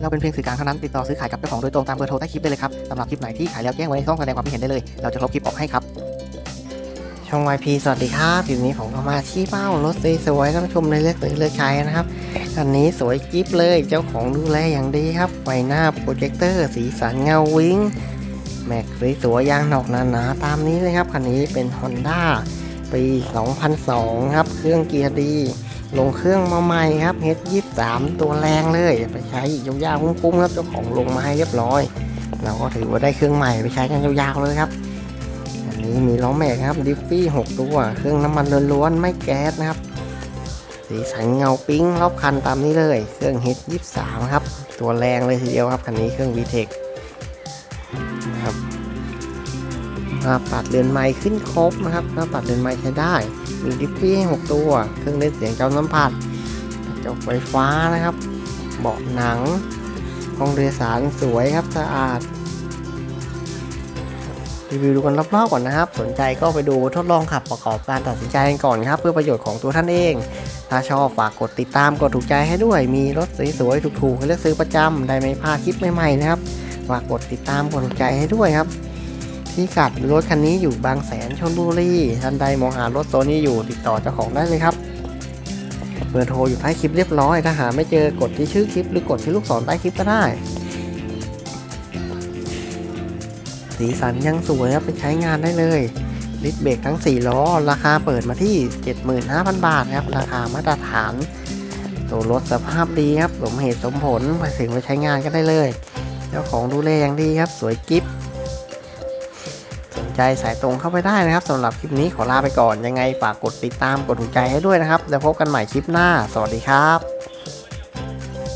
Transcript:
เราเป็นเพียงสื่อกลางเท่านั้นติดต่อซื้อขายกับเจ้าของโดยตรงตามเบอร์โทรใต้คลิปได้เลยครับสำหรับคลิปไหนที่ขายแล้วแจ้งไว้ในช่องแสดงความคิดเห็นได้เลย เราจะลบคลิปออกให้ครับช่อง YP สวัสดีครับคลิปนี้ผมก็มาชี้เป้ารถสวยๆท่านผู้ชมในเลือกซื้อเลือกใช้นะครับอันนี้สวยจิ๊บเลยเจ้าของดูแลอย่างดีครับไฟหน้าโปรเจคเตอร์สีสันเงาวิงแม็กสวยๆยางหนอกหนาๆตามนี้เลยครับคันนี้เป็น Honda ปี 2002 ครับ เครื่องเกียร์ดี ลงเครื่องมาใหม่ครับ H23 ตัวแรงเลยไปใช้ยาวๆคุ้มๆครับเจ้าของลงมาให้เรียบร้อย เราก็ถือว่าได้เครื่องใหม่ไปใช้กันยาวๆเลยครับอันนี้มีล้อแม็กครับดิฟฟี่6ตัวเครื่องน้ำมันล้วนๆไม่แก๊สนะครับสีสันเงาปิ้งรอบคันตามนี้เลย เครื่อง H23 ครับ ตัวแรงเลยทีเดียวครับคันนี้เครื่อง VTEC นะค หน้าปัดเรือนไม้ขึ้นครบนะครับหน้าปัดเรือนไม้ใช้ได้ มีดิฟฟี่ให้6ตัว เครื่องเล่นเสียงเจ้าน้ำผัดกระจกไฟฟ้านะครับ เบาะหนัง ห้องโดยสารสวยครับสะอาด รีวิวดูกันรอบๆก่อนนะครับ สนใจก็ไปดูทดลองขับประกอบการตัดสินใจกันก่อนครับ เพื่อประโยชน์ของตัวท่านเอง ถ้าชอบฝากกดติดตามกดถูกใจให้ด้วย มีรถสวยๆถูกๆให้เลือกซื้อประจำได้ไม่พลาดคลิปใหม่ๆนะครับ ฝากกดติดตามกดถูกใจให้ด้วยครับ ที่กัดรถคันนี้อยู่บางแสนชนบุรีท่านใดมองหารถตัวนี้อยู่ติดต่อเจ้าของได้เลยครับเบอร์โทรอยู่ท้คลิปเรียบร้อย ถ้าหาไม่เจอกดที่ชื่อคลิปหรือกดที่ลูกศรใต้คลิปก็ได้ สีสันยังสวยครับไปใช้งานได้เลยลิดเบรกทั้ง 4 ล้อ ราคาเปิดมาที่ 75,000 บาทครับ ราคามาตรฐาน ตัวรถสภาพดีครับ สมเหตุสมผลไปถึงไปใช้งานก็ได้เลย เจ้าของดูแลอย่างดีครับ สวยกิฟสน ใจสายตรงเข้าไปได้นะครับสำหรับคลิปนี้ขอลาไปก่อนยังไงฝากกดติดตามกดถูกใจให้ด้วยนะครับแล้วพบกันใหม่คลิปหน้า สวัสดีครับ